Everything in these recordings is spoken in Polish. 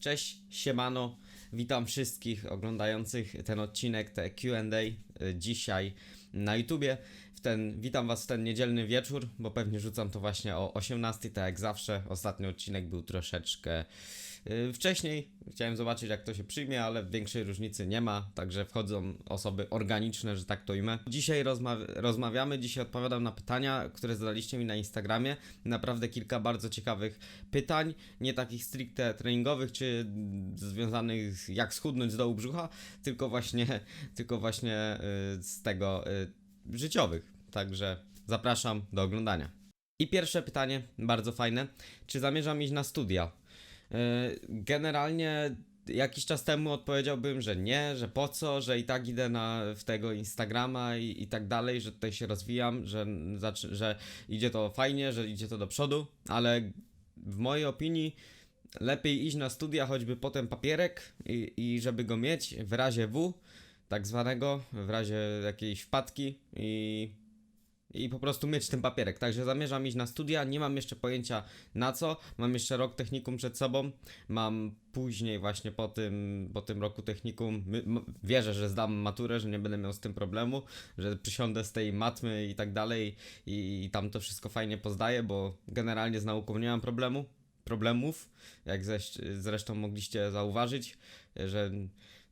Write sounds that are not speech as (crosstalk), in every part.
Cześć, siemano. Witam wszystkich oglądających ten odcinek, te Q&A y, dzisiaj na YouTubie. W ten, witam was w ten niedzielny wieczór, bo pewnie rzucam to właśnie o 18, tak jak zawsze. Ostatni odcinek był troszeczkę wcześniej. Chciałem zobaczyć jak to się przyjmie, ale większej różnicy nie ma, także wchodzą osoby organiczne, że tak to imię. Dzisiaj rozma- rozmawiamy, dzisiaj odpowiadam na pytania, które zadaliście mi na Instagramie. Naprawdę kilka bardzo ciekawych pytań, nie takich stricte treningowych, czy związanych z jak schudnąć z dołu brzucha, tylko właśnie, (laughs) tylko właśnie y, z tego y, życiowych. Także zapraszam do oglądania. I pierwsze pytanie, bardzo fajne. Czy zamierzam iść na studia? Y, Generalnie jakiś czas temu odpowiedziałbym, że nie, że po co, że i tak idę na, w tego Instagrama i, i tak dalej, że tutaj się rozwijam, że, że idzie to fajnie, że idzie to do przodu, ale w mojej opinii lepiej iść na studia, choćby potem papierek i, i żeby go mieć w razie W, tak zwanego, w razie jakiejś wpadki i, i po prostu mieć ten papierek. Także zamierzam iść na studia, nie mam jeszcze pojęcia na co, mam jeszcze rok technikum przed sobą, mam później właśnie po tym, po tym roku technikum, wierzę, że zdam maturę, że nie będę miał z tym problemu, że przysiądę z tej matmy i tak dalej i, i tam to wszystko fajnie pozdaję, bo generalnie z nauką nie mam problemu, problemów, jak zresztą mogliście zauważyć, że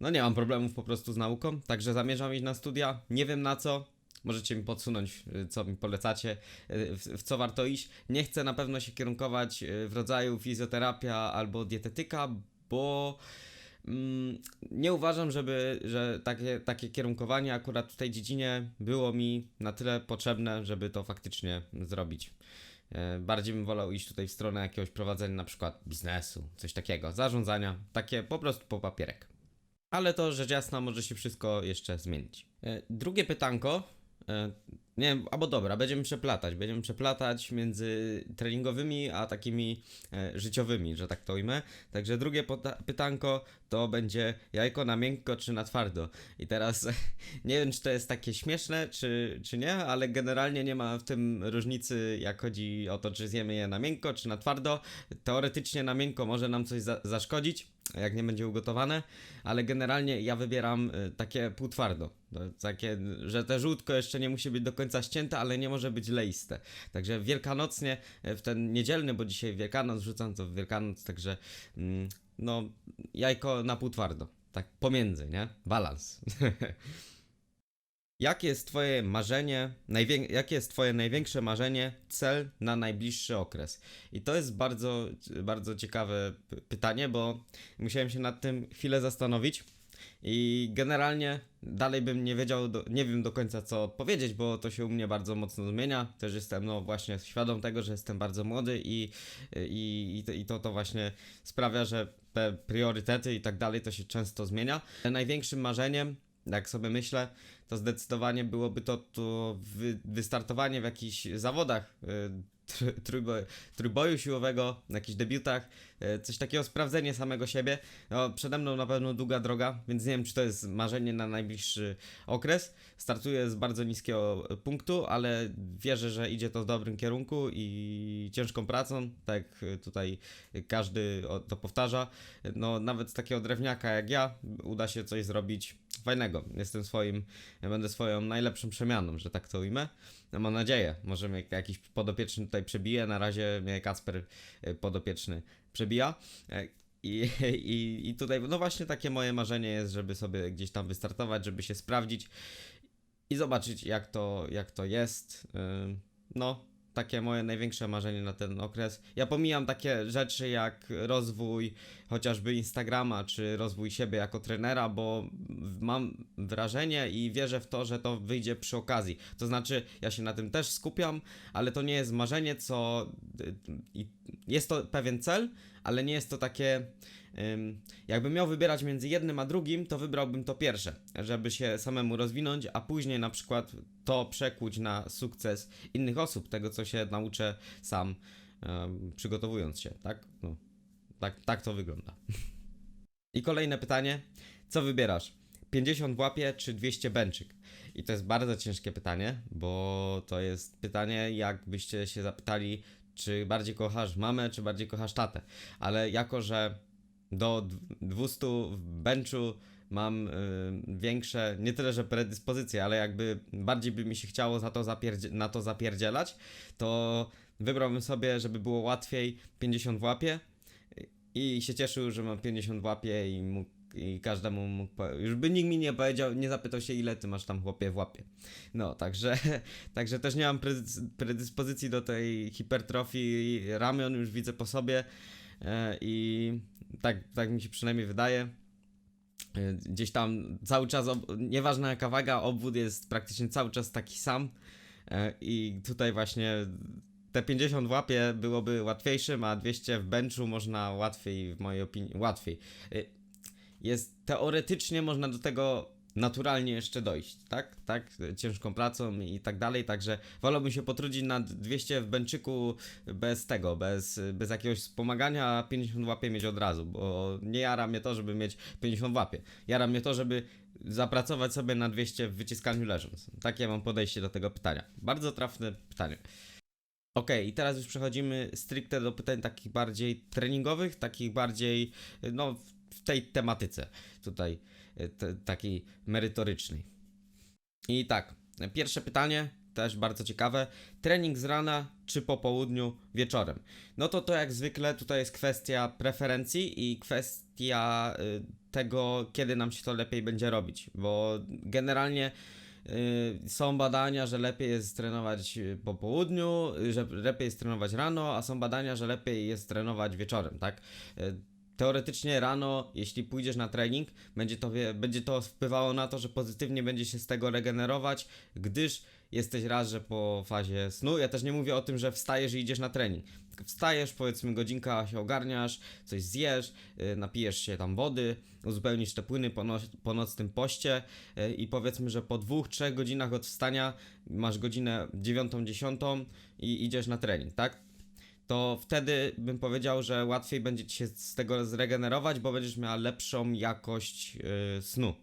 no nie mam problemów po prostu z nauką, także zamierzam iść na studia, nie wiem na co, możecie mi podsunąć, co mi polecacie, y, w, w co warto iść. Nie chcę na pewno się kierunkować y, w rodzaju fizjoterapia albo dietetyka, bo mm, nie uważam, żeby, że takie, takie kierunkowanie akurat w tej dziedzinie było mi na tyle potrzebne, żeby to faktycznie zrobić. E, Bardziej bym wolał iść tutaj w stronę jakiegoś prowadzenia na przykład biznesu, coś takiego, zarządzania, takie po prostu po papierek. Ale to rzecz jasna może się wszystko jeszcze zmienić. E, Drugie pytanko, e, nie wiem, albo dobra, będziemy przeplatać, będziemy przeplatać między treningowymi a takimi e, życiowymi, że tak to ujmę. Także drugie pytanko to będzie jajko na miękko czy na twardo. I teraz (laughs) nie wiem, czy to jest takie śmieszne, czy, czy nie, ale generalnie nie ma w tym różnicy, jak chodzi o to, czy zjemy je na miękko, czy na twardo. Teoretycznie na miękko może nam coś za- zaszkodzić, jak nie będzie ugotowane, ale generalnie ja wybieram y, takie półtwardo. To Takie, że te żółtko jeszcze nie musi być do końca ścięte, ale nie może być leiste. Także wielkanocnie, y, w ten niedzielny, bo dzisiaj Wielkanoc, rzucam to w Wielkanoc, także mm, no jajko na półtwardo. Tak pomiędzy, nie? Balans. (laughs) Jakie jest Twoje marzenie, jakie jest Twoje największe marzenie, cel na najbliższy okres? I to jest bardzo, bardzo ciekawe pytanie, bo musiałem się nad tym chwilę zastanowić i generalnie dalej bym nie wiedział, do, nie wiem do końca co odpowiedzieć, bo to się u mnie bardzo mocno zmienia. Też jestem, no właśnie, świadom tego, że jestem bardzo młody i, i, i to, to właśnie sprawia, że te priorytety i tak dalej to się często zmienia. Największym marzeniem, jak sobie myślę, to zdecydowanie byłoby to, to wy, wystartowanie w jakichś zawodach y, tr, trójbo- trójboju siłowego, na jakichś debiutach, coś takiego, sprawdzenie samego siebie. No, przede mną na pewno długa droga, więc nie wiem, czy to jest marzenie na najbliższy okres. Startuję z bardzo niskiego punktu, ale wierzę, że idzie to w dobrym kierunku i ciężką pracą, tak tutaj każdy to powtarza. No, nawet z takiego drewniaka jak ja uda się coś zrobić fajnego. Jestem swoim, będę swoją najlepszą przemianą, że tak to ujmę. No, mam nadzieję, może mnie jakiś podopieczny tutaj przebije. Na razie mnie Kacper y, podopieczny przebija. E, I, (laughs) i, I tutaj, no właśnie takie moje marzenie jest, żeby sobie gdzieś tam wystartować, żeby się sprawdzić i zobaczyć, jak to, jak to jest. Ym, No, takie moje największe marzenie na ten okres. Ja pomijam takie rzeczy jak rozwój chociażby Instagrama, czy rozwój siebie jako trenera, bo mam wrażenie i wierzę w to, że to wyjdzie przy okazji. To znaczy, ja się na tym też skupiam, ale to nie jest marzenie, co. i Jest to pewien cel, ale nie jest to takie. ym, Jakbym miał wybierać między jednym a drugim, to wybrałbym to pierwsze, żeby się samemu rozwinąć, a później na przykład to przekuć na sukces innych osób, tego co się nauczę sam, przygotowując się, tak? No, tak, tak to wygląda. I kolejne pytanie, co wybierasz? 50 w łapie czy 200 benczyk? I to jest bardzo ciężkie pytanie, bo to jest pytanie, jakbyście się zapytali, czy bardziej kochasz mamę, czy bardziej kochasz tatę. Ale jako, że do dw- 200 w benchu mam y, większe, nie tyle, że predyspozycje, ale jakby bardziej by mi się chciało za to na to zapierdzielać, to wybrałbym sobie, żeby było łatwiej 50 w łapie i się cieszył, że mam 50 w łapie i mógł i każdemu mógł, już by nikt mi nie powiedział, nie zapytał się ile ty masz tam chłopie w łapie. No, także, (laughs) także też nie mam predys- predyspozycji do tej hipertrofii ramion, już widzę po sobie e, i tak, tak mi się przynajmniej wydaje. E, Gdzieś tam cały czas, nieważna jaka waga, obwód jest praktycznie cały czas taki sam e, i tutaj właśnie te 50 w łapie byłoby łatwiejszym, a 200 w benchu można łatwiej, w mojej opinii, łatwiej. Jest teoretycznie można do tego naturalnie jeszcze dojść, tak? Tak, ciężką pracą i tak dalej, także wolałbym się potrudzić nad 200 w benczyku bez tego, bez, bez jakiegoś wspomagania, a 50 w łapie mieć od razu, bo nie jara mnie to, żeby mieć 50 w łapie. Jara mnie to, żeby zapracować sobie na 200 w wyciskaniu leżąc. Takie mam podejście do tego pytania. Bardzo trafne pytanie. Okej, i teraz już przechodzimy stricte do pytań takich bardziej treningowych, takich bardziej, no, w- tej tematyce tutaj, y, te, takiej merytorycznej. I tak, pierwsze pytanie, też bardzo ciekawe. Trening z rana czy po południu wieczorem? No to to jak zwykle tutaj jest kwestia preferencji i kwestia y, tego, kiedy nam się to lepiej będzie robić, bo generalnie y, są badania, że lepiej jest trenować po południu, że lepiej jest trenować rano, a są badania, że lepiej jest trenować wieczorem, tak? Teoretycznie rano, jeśli pójdziesz na trening, będzie to, będzie to wpływało na to, że pozytywnie będzie się z tego regenerować, gdyż jesteś raz, że po fazie snu. Ja też nie mówię o tym, że wstajesz i idziesz na trening. Wstajesz, powiedzmy godzinka się ogarniasz, coś zjesz, y, napijesz się tam wody, uzupełnisz te płyny po, no, po nocnym poście y, i powiedzmy, że po dwóch, trzech godzinach od wstania masz godzinę dziewiątą, dziesiątą i idziesz na trening, tak? To wtedy bym powiedział, że łatwiej będzie ci się z tego zregenerować, bo będziesz miała lepszą jakość yy, snu,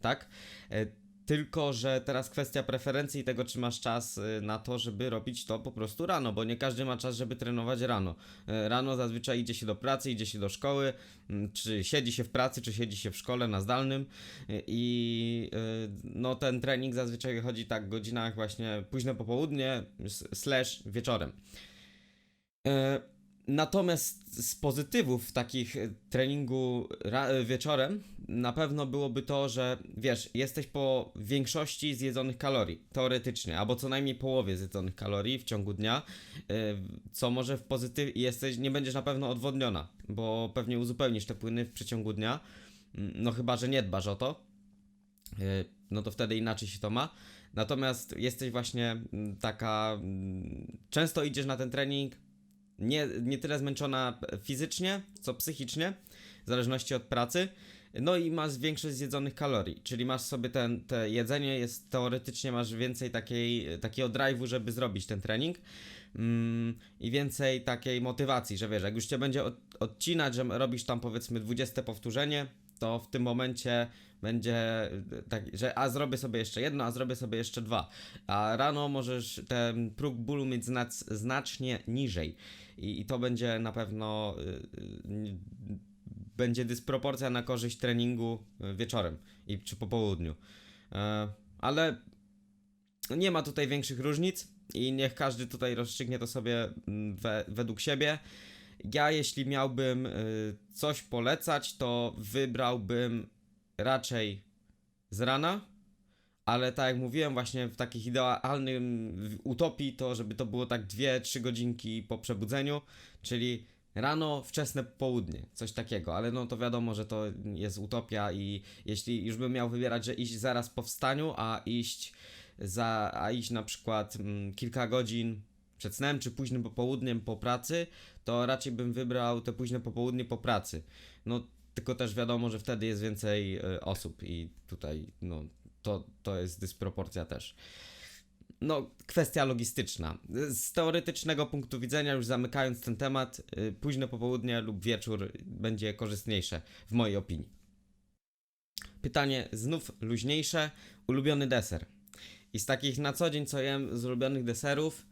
tak? E, tylko, że teraz kwestia preferencji i tego, czy masz czas y, na to, żeby robić to po prostu rano, bo nie każdy ma czas, żeby trenować rano. E, Rano zazwyczaj idzie się do pracy, idzie się do szkoły, mm, czy siedzi się w pracy, czy siedzi się w szkole na zdalnym y, i no ten trening zazwyczaj wychodzi tak w godzinach właśnie późne popołudnie slash wieczorem. E, Natomiast z pozytywów takich e, treningu e, wieczorem na pewno byłoby to, że wiesz, jesteś po większości zjedzonych kalorii, teoretycznie, albo co najmniej połowie zjedzonych kalorii w ciągu dnia, co może w pozytyw jesteś, nie będziesz na pewno odwodniona, bo pewnie uzupełnisz te płyny w przeciągu dnia, Mm, no chyba, że nie dbasz o to, no to wtedy inaczej się to ma. Natomiast jesteś właśnie mm, taka, mm, często idziesz na ten trening, nie, nie tyle zmęczona fizycznie, co psychicznie, w zależności od pracy. No i masz większość zjedzonych kalorii, czyli masz sobie ten, te jedzenie, jest teoretycznie masz więcej takiej, takiego drive'u, żeby zrobić ten trening mm, i więcej takiej motywacji, że wiesz, jak już cię będzie od, odcinać, że robisz tam powiedzmy 20 powtórzenie, to w tym momencie będzie y, tak, że a zrobię sobie jeszcze jedno, a zrobię sobie jeszcze dwa. A rano możesz ten próg bólu mieć znac, znacznie niżej. I, I to będzie na pewno y, y, będzie dysproporcja na korzyść treningu y, wieczorem i czy po południu. E, ale nie ma tutaj większych różnic i niech każdy tutaj rozstrzygnie to sobie we, według siebie. Ja, jeśli miałbym coś polecać, to wybrałbym raczej z rana, ale tak jak mówiłem, właśnie w takich idealnym utopii, to żeby to było tak 2-3 godzinki po przebudzeniu, czyli rano, wczesne południe, coś takiego, ale no to wiadomo, że to jest utopia i jeśli już bym miał wybierać, że iść zaraz po wstaniu, a iść za, a iść na przykład mm, kilka godzin przed snem, czy późnym popołudniem po pracy, to raczej bym wybrał te późne popołudnie po pracy. No tylko też wiadomo, że wtedy jest więcej y, osób i tutaj no to, to jest dysproporcja też. No, kwestia logistyczna. Z teoretycznego punktu widzenia, już zamykając ten temat, y, późne popołudnie lub wieczór będzie korzystniejsze, w mojej opinii. Pytanie znów luźniejsze. Ulubiony deser. I z takich na co dzień, co jem z ulubionych deserów,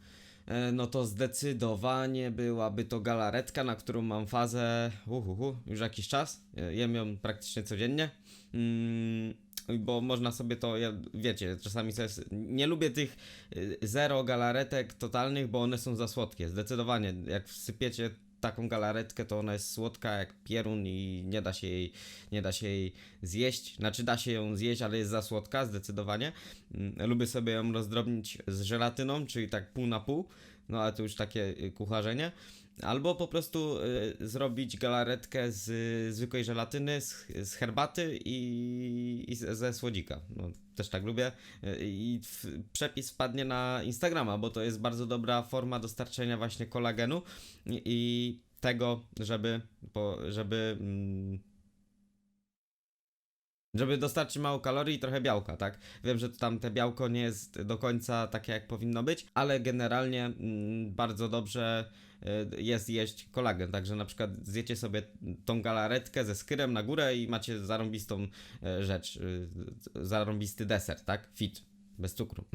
e, no to zdecydowanie byłaby to galaretka, na którą mam fazę uhuhu, już jakiś czas. E, Jem ją praktycznie codziennie. Mm, bo można sobie to, ja, wiecie, czasami sobie, nie lubię tych y, zero galaretek totalnych, bo one są za słodkie, zdecydowanie. Jak wsypiecie taką galaretkę, to ona jest słodka jak pierun i nie da się jej, nie da się jej zjeść. Znaczy da się ją zjeść, ale jest za słodka, zdecydowanie. Mm, Lubię sobie ją rozdrobnić z żelatyną, czyli tak pół na pół, no ale to już takie y, kucharzenie. Albo po prostu y, zrobić galaretkę z zwykłej żelatyny, z, z herbaty i, i ze słodzika. No, też tak lubię. Y, I przepis wpadnie na Instagrama, bo to jest bardzo dobra forma dostarczenia właśnie kolagenu i, i tego, żeby, po, żeby mm, żeby dostarczyć mało kalorii i trochę białka, tak? Wiem, że tam te białko nie jest do końca takie, jak powinno być, ale generalnie mm, bardzo dobrze y, jest jeść kolagen. Także na przykład zjecie sobie tą galaretkę ze skyrem na górę i macie zarąbistą e, rzecz, y, zarąbisty deser, tak? Fit, bez cukru. (laughs)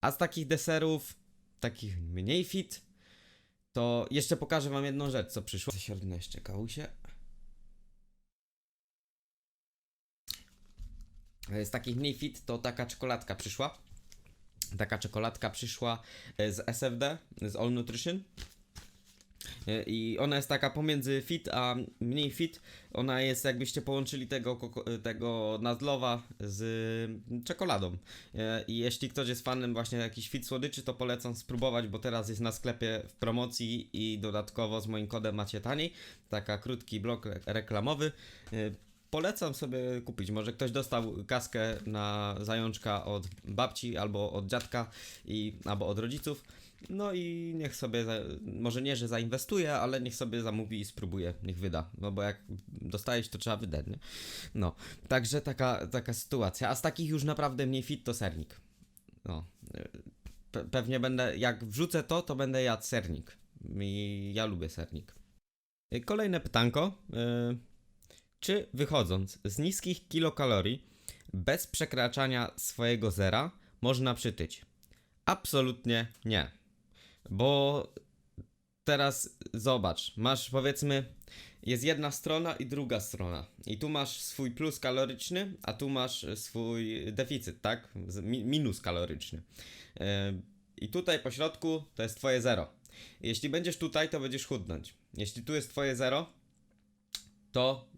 A z takich deserów, takich mniej fit, to jeszcze pokażę wam jedną rzecz, co przyszło. Zasiordnę jeszcze kałusie. Z takich mniej fit to taka czekoladka przyszła. Taka czekoladka przyszła e, z SFD, z All Nutrition. E, I ona jest taka pomiędzy fit a mniej fit. Ona jest jakbyście połączyli tego, e, tego Nazlowa z czekoladą. E, I jeśli ktoś jest fanem właśnie jakichś fit słodyczy, to polecam spróbować, bo teraz jest na sklepie w promocji i dodatkowo z moim kodem macie taniej. Taka krótki blok re- reklamowy. Polecam sobie kupić. Może ktoś dostał kaskę na zajączka od babci albo od dziadka i, albo od rodziców. No i niech sobie, za, może nie, że zainwestuje, ale niech sobie zamówi i spróbuje, niech wyda. No bo jak dostajesz, to trzeba wydać, nie? No, także taka, taka sytuacja. A z takich już naprawdę mniej fit to sernik. No, pe- pewnie będę, jak wrzucę to, to będę jadł sernik. I ja lubię sernik. Kolejne pytanko. y, Czy wychodząc z niskich kilokalorii, bez przekraczania swojego zera, można przytyć? Absolutnie nie. Bo teraz zobacz, masz powiedzmy, jest jedna strona i druga strona. I tu masz swój plus kaloryczny, a tu masz swój deficyt, tak? Minus kaloryczny. E, I tutaj po środku to jest twoje zero. Jeśli będziesz tutaj, to będziesz chudnąć. Jeśli tu jest twoje zero, to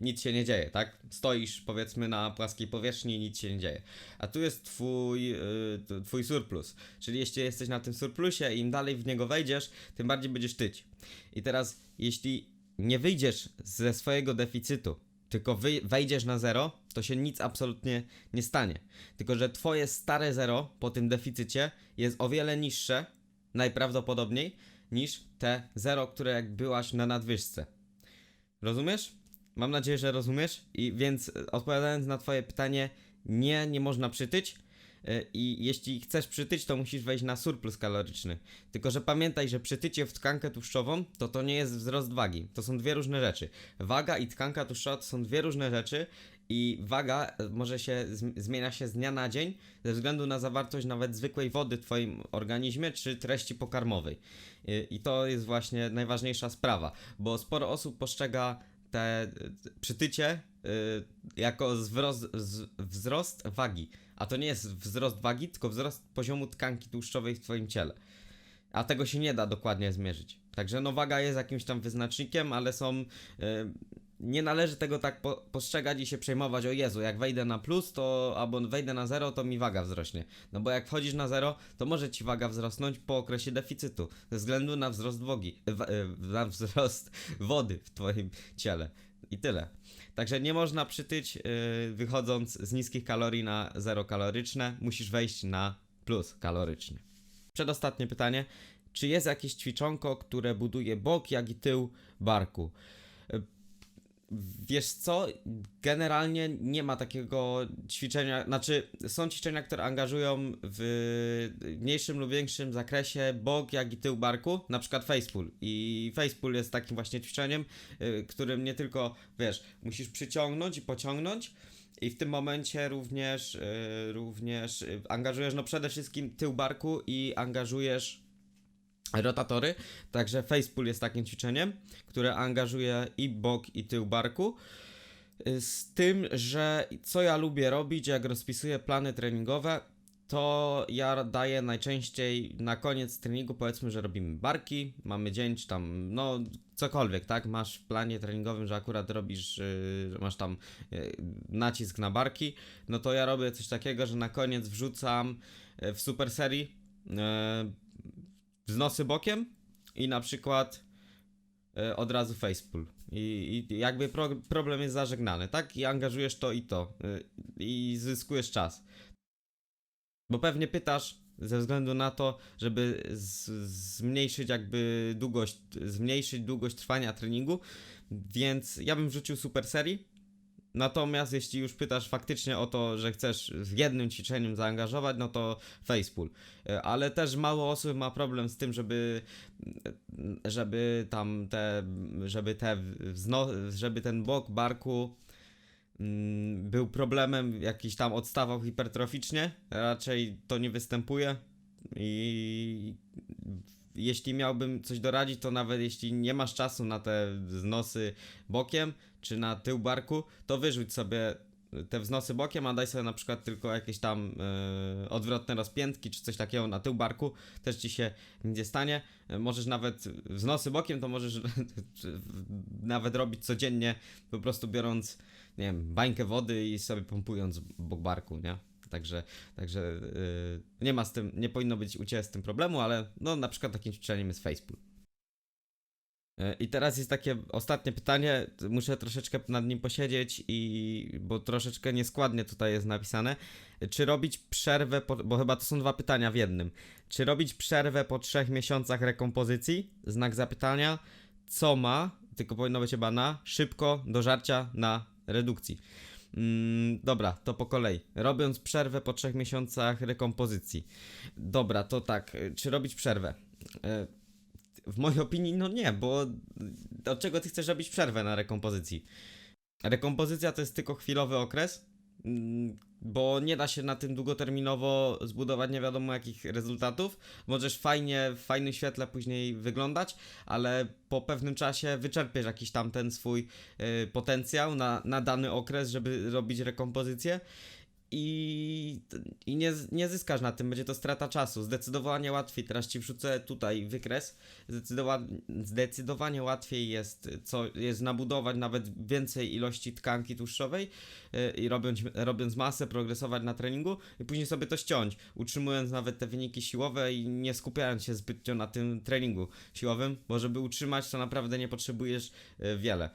nic się nie dzieje, tak? Stoisz powiedzmy na płaskiej powierzchni i nic się nie dzieje. A tu jest twój, yy, twój surplus. Czyli jeśli jesteś na tym surplusie i im dalej w niego wejdziesz, tym bardziej będziesz tyć. I teraz, jeśli nie wyjdziesz ze swojego deficytu, tylko wy, wejdziesz na zero, to się nic absolutnie nie stanie. Tylko, że twoje stare zero po tym deficycie jest o wiele niższe, najprawdopodobniej, niż te zero, które jak byłaś na nadwyżce. Rozumiesz? Mam nadzieję, że rozumiesz. I więc e, odpowiadając na Twoje pytanie, nie, nie można przytyć. E, I jeśli chcesz przytyć, to musisz wejść na surplus kaloryczny. Tylko, że pamiętaj, że przytycie w tkankę tłuszczową to to nie jest wzrost wagi. To są dwie różne rzeczy. Waga i tkanka tłuszczowa to są dwie różne rzeczy i waga e, może się zm- zmienia się z dnia na dzień ze względu na zawartość nawet zwykłej wody w Twoim organizmie czy treści pokarmowej. I to jest właśnie najważniejsza sprawa, bo sporo osób postrzega te y, przytycie y, jako wzrost, wzrost wagi. A to nie jest wzrost wagi, tylko wzrost poziomu tkanki tłuszczowej w Twoim ciele. A tego się nie da dokładnie zmierzyć. Także no waga jest jakimś tam wyznacznikiem, ale są. Nie należy tego tak po, postrzegać i się przejmować, o Jezu, jak wejdę na plus, to albo wejdę na zero, to mi waga wzrośnie. No bo jak wchodzisz na zero, to może ci waga wzrosnąć po okresie deficytu, ze względu na wzrost wogi, w, y, na wzrost (laughs) wody w twoim ciele. I tyle. Także nie można przytyć, yy, wychodząc z niskich kalorii na zero kaloryczne, musisz wejść na plus kaloryczny. Przedostatnie pytanie. Czy jest jakieś ćwiczonko, które buduje bok, jak i tył barku? Wiesz co? Generalnie nie ma takiego ćwiczenia, znaczy są ćwiczenia, które angażują w mniejszym lub większym zakresie bok, jak i tył barku, na przykład facepull. I facepull jest takim właśnie ćwiczeniem, y, którym nie tylko, wiesz, musisz przyciągnąć i pociągnąć, I w tym momencie również, y, również y, angażujesz no przede wszystkim tył barku i angażujesz rotatory. Także facepull jest takim ćwiczeniem, które angażuje i bok i tył barku. Y, Z tym, że co ja lubię robić, jak rozpisuję plany treningowe, to ja daję najczęściej na koniec treningu, powiedzmy, że robimy barki, mamy dzień, czy tam, no cokolwiek, tak? Masz w planie treningowym, że akurat robisz, yy, masz tam yy, nacisk na barki, no to ja robię coś takiego, że na koniec wrzucam yy, w super serii yy, wznosy bokiem i na przykład yy, od razu facepull. I, I jakby pro, problem jest zażegnany, tak? I angażujesz to i to. yy, I zyskujesz czas. Bo pewnie pytasz ze względu na to, żeby z, zmniejszyć jakby długość, zmniejszyć długość trwania treningu, więc ja bym wrzucił super serii. Natomiast jeśli już pytasz faktycznie o to, że chcesz w jednym ćwiczeniu zaangażować, no to facepull. E, Ale też mało osób ma problem z tym, żeby żeby tam te, żeby te wzno, żeby ten bok barku mm, był problemem, jakiś tam odstawał hipertroficznie, raczej to nie występuje i jeśli miałbym coś doradzić, to nawet jeśli nie masz czasu na te wznosy bokiem, czy na tył barku, to wyrzuć sobie te wznosy bokiem, a daj sobie na przykład tylko jakieś tam e, odwrotne rozpiętki, czy coś takiego na tył barku, też ci się nie stanie. E, Możesz nawet wznosy bokiem, to możesz (laughs) nawet robić codziennie, po prostu biorąc, nie wiem, bańkę wody i sobie pompując bok barku, nie? Także, także yy, nie ma z tym, nie powinno być u Ciebie z tym problemu, ale no na przykład takim ćwiczeniem jest facepull. Yy, I teraz jest takie ostatnie pytanie, muszę troszeczkę nad nim posiedzieć i bo troszeczkę nieskładnie tutaj jest napisane. Czy robić przerwę, po, bo chyba to są dwa pytania w jednym. Czy robić przerwę po trzech miesiącach rekompozycji? Znak zapytania. Co ma, tylko powinno być chyba na, szybko do żarcia na redukcji. Mm, dobra, to po kolei. Robiąc przerwę po trzech miesiącach rekompozycji. Dobra, to tak, y, czy robić przerwę? E, W mojej opinii, no nie, bo od czego ty chcesz robić przerwę na rekompozycji? Rekompozycja to jest tylko chwilowy okres, mm, bo nie da się na tym długoterminowo zbudować nie wiadomo jakich rezultatów. Możesz fajnie, w fajnym świetle później wyglądać, ale po pewnym czasie wyczerpiesz jakiś tam ten swój y, potencjał na, na dany okres, żeby robić rekompozycję. I, i nie, nie zyskasz na tym, będzie to strata czasu. Zdecydowanie łatwiej, teraz ci wrzucę tutaj wykres. Zdecydowa, zdecydowanie łatwiej jest, co, jest nabudować nawet więcej ilości tkanki tłuszczowej yy, i robiąc, robiąc masę, progresować na treningu i później sobie to ściąć, utrzymując nawet te wyniki siłowe i nie skupiając się zbytnio na tym treningu siłowym, bo żeby utrzymać, to naprawdę nie potrzebujesz yy, wiele.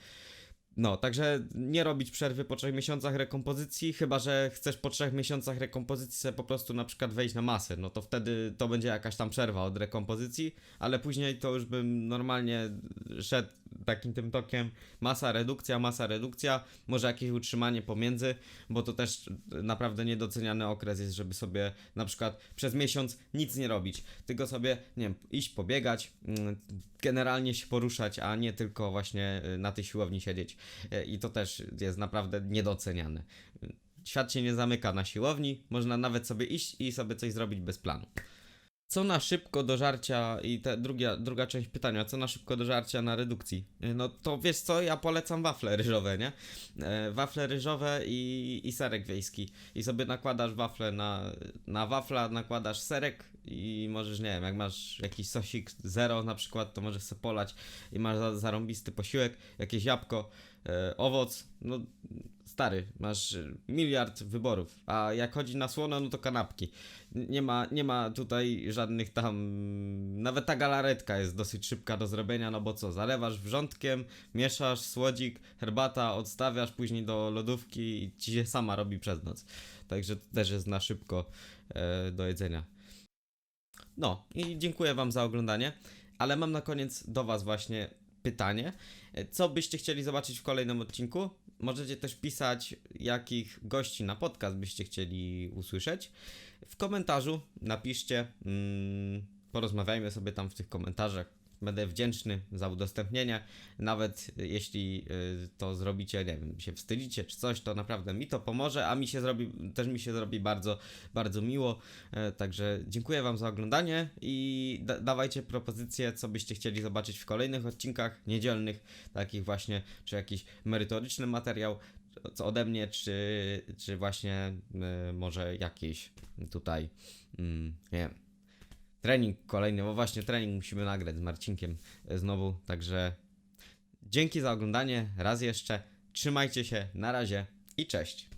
No, także nie robić przerwy po trzech miesiącach rekompozycji, chyba że chcesz po trzech miesiącach rekompozycji sobie po prostu na przykład wejść na masę, no to wtedy to będzie jakaś tam przerwa od rekompozycji, ale później to już bym normalnie szedł takim tym tokiem masa, redukcja, masa, redukcja, może jakieś utrzymanie pomiędzy, bo to też naprawdę niedoceniany okres jest, żeby sobie na przykład przez miesiąc nic nie robić, tylko sobie, nie wiem, iść pobiegać, mm, generalnie się poruszać, a nie tylko właśnie y, na tej siłowni siedzieć. E, I to też jest naprawdę niedoceniane. Świat się nie zamyka na siłowni, można nawet sobie iść i sobie coś zrobić bez planu. Co na szybko do żarcia i ta druga, druga część pytania, co na szybko do żarcia na redukcji? E, No to wiesz co, ja polecam wafle ryżowe, nie? E, wafle ryżowe i, i serek wiejski. I sobie nakładasz wafle na, na wafla, nakładasz serek i możesz, nie wiem, jak masz jakiś sosik zero na przykład, to możesz sobie polać i masz za, zarąbisty posiłek, jakieś jabłko, e, owoc, no stary, masz e, miliard wyborów, a jak chodzi na słono, no to kanapki. Nie ma, nie ma tutaj żadnych tam, nawet ta galaretka jest dosyć szybka do zrobienia, no bo co, zalewasz wrzątkiem, mieszasz, słodzik, herbata, odstawiasz później do lodówki i ci się sama robi przez noc. Także to też jest na szybko e, do jedzenia. No i dziękuję Wam za oglądanie, ale mam na koniec do Was właśnie pytanie. E, Co byście chcieli zobaczyć w kolejnym odcinku? Możecie też pisać, jakich gości na podcast byście chcieli usłyszeć. W komentarzu napiszcie, mm, porozmawiajmy sobie tam w tych komentarzach. Będę wdzięczny za udostępnienie. Nawet jeśli y, to zrobicie, nie wiem, się wstydzicie czy coś, to naprawdę mi to pomoże, a mi się zrobi, też mi się zrobi bardzo, bardzo miło. E, Także dziękuję Wam za oglądanie i da dawajcie propozycje, co byście chcieli zobaczyć w kolejnych odcinkach niedzielnych, takich właśnie, czy jakiś merytoryczny materiał, co ode mnie, czy, czy właśnie y, może jakiś tutaj, mm, nie wiem, trening kolejny, bo właśnie trening musimy nagrać z Marcinkiem y, znowu, także dzięki za oglądanie raz jeszcze, trzymajcie się, na razie i cześć.